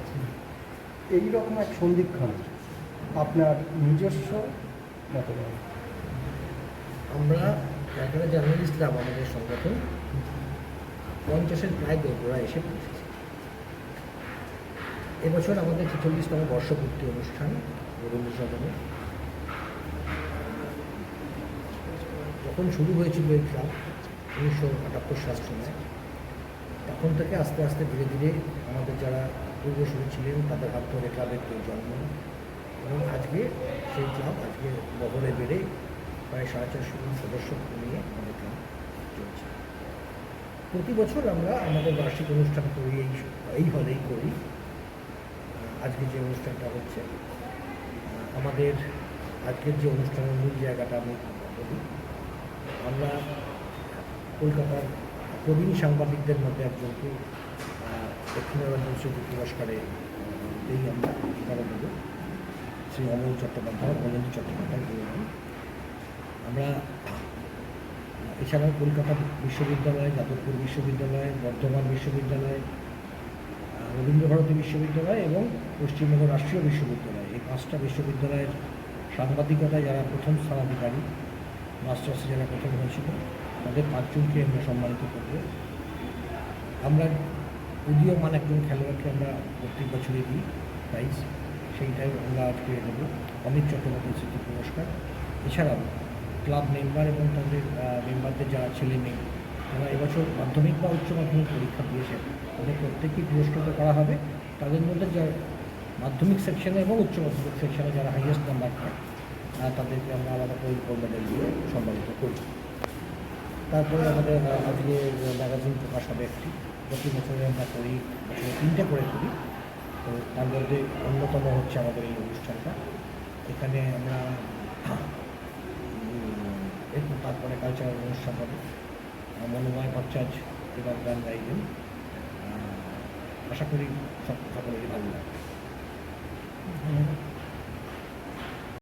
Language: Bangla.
আছে এই রকম এক সন্ধিক্ষণ আপনার নিজস্ব মতবাদ। আমরা এখানে জার্নালিস্ট ক্লাব আমাদের সংগঠন, পঞ্চাশের প্রায় গোড়া এসে পৌঁছেছি। এবছর আমাদের ছেচল্লিশতম বর্ষপূর্তি অনুষ্ঠান রবীন্দ্র সদনে যখন শুরু হয়েছিল এই ক্লাব উনিশশো আটাত্তর সাল সময় তখন থেকে আস্তে আস্তে ধীরে ধীরে আমাদের যারা পূর্বসূরি ছিলেন, তাদের হাত ধরে ক্লাবের কেউ জন্ম। এবং আজকে সেই ক্লাব আজকে বহরে বেড়ে প্রায় সাড়ে চারশো জন সদস্য নিয়ে আমাদের ক্লাব চলছে। প্রতি বছর আমরা আমাদের বার্ষিক অনুষ্ঠান করি, এই এই হলেই করি। আজকে যে অনুষ্ঠানটা হচ্ছে আমাদের আজকের যে অনুষ্ঠানের মূল জায়গাটা আমি বলি। আমরা কলকাতার প্রবীণ সাংবাদিকদের মধ্যে একজনকে দক্ষিণারঞ্জন স্মৃতি পুরস্কারে এই আমরা কারণ দেব। শ্রী অমল চট্টোপাধ্যায় অমলেন্দু চট্টোপাধ্যায় আমরা, এছাড়াও কলকাতা বিশ্ববিদ্যালয়, যাদবপুর বিশ্ববিদ্যালয়, বর্ধমান বিশ্ববিদ্যালয় রবীন্দ্রভারতী বিশ্ববিদ্যালয় এবং পশ্চিমবঙ্গ রাষ্ট্রীয় বিশ্ববিদ্যালয়। এই পাঁচটা বিশ্ববিদ্যালয়ের সাংবাদিকতায় যারা প্রথম স্থানাধিকারী, মাস্টার্সে যারা প্রথম হয়েছিল তাদের পাঁচজনকে আমরা সম্মানিত করব। আমরা উদীয়মান একজন খেলোয়াড়কে আমরা প্রত্যেক বছরই দিই প্রাইজ সেইটাই আমরা আজকে দেবো অমিত চট্টোপাধ্যায় স্মৃতি পুরস্কার। এছাড়াও ক্লাব মেম্বার এবং তাদের মেম্বারদের যারা ছেলে মেয়ে, তারা এবছর মাধ্যমিক বা উচ্চ মাধ্যমিক পরীক্ষা দিয়েছেন তাদের প্রত্যেককেই পুরস্কৃত করা হবে। তাদের মধ্যে যা মাধ্যমিক সেকশনে এবং উচ্চ মাধ্যমিক সেকশনে যারা হাইয়েস্ট নাম্বার পায় তাদেরকে আমরা আলাদা করে গোল্ড মেডেল দিয়ে সম্মানিত করি। তারপরে আমাদের আজকে ম্যাগাজিন প্রকাশ হবে একটি। প্রতি বছরে আমরা করি তিনটে করে করি। তো তার মধ্যে অন্যতম হচ্ছে আমাদের এই অনুষ্ঠানটা। এখানে আমরা তারপরে কালচারাল অনুষ্ঠান হবে। মনোময় ভট্টাচার্য এবার গান গাইবেন। আশা করি লাগবে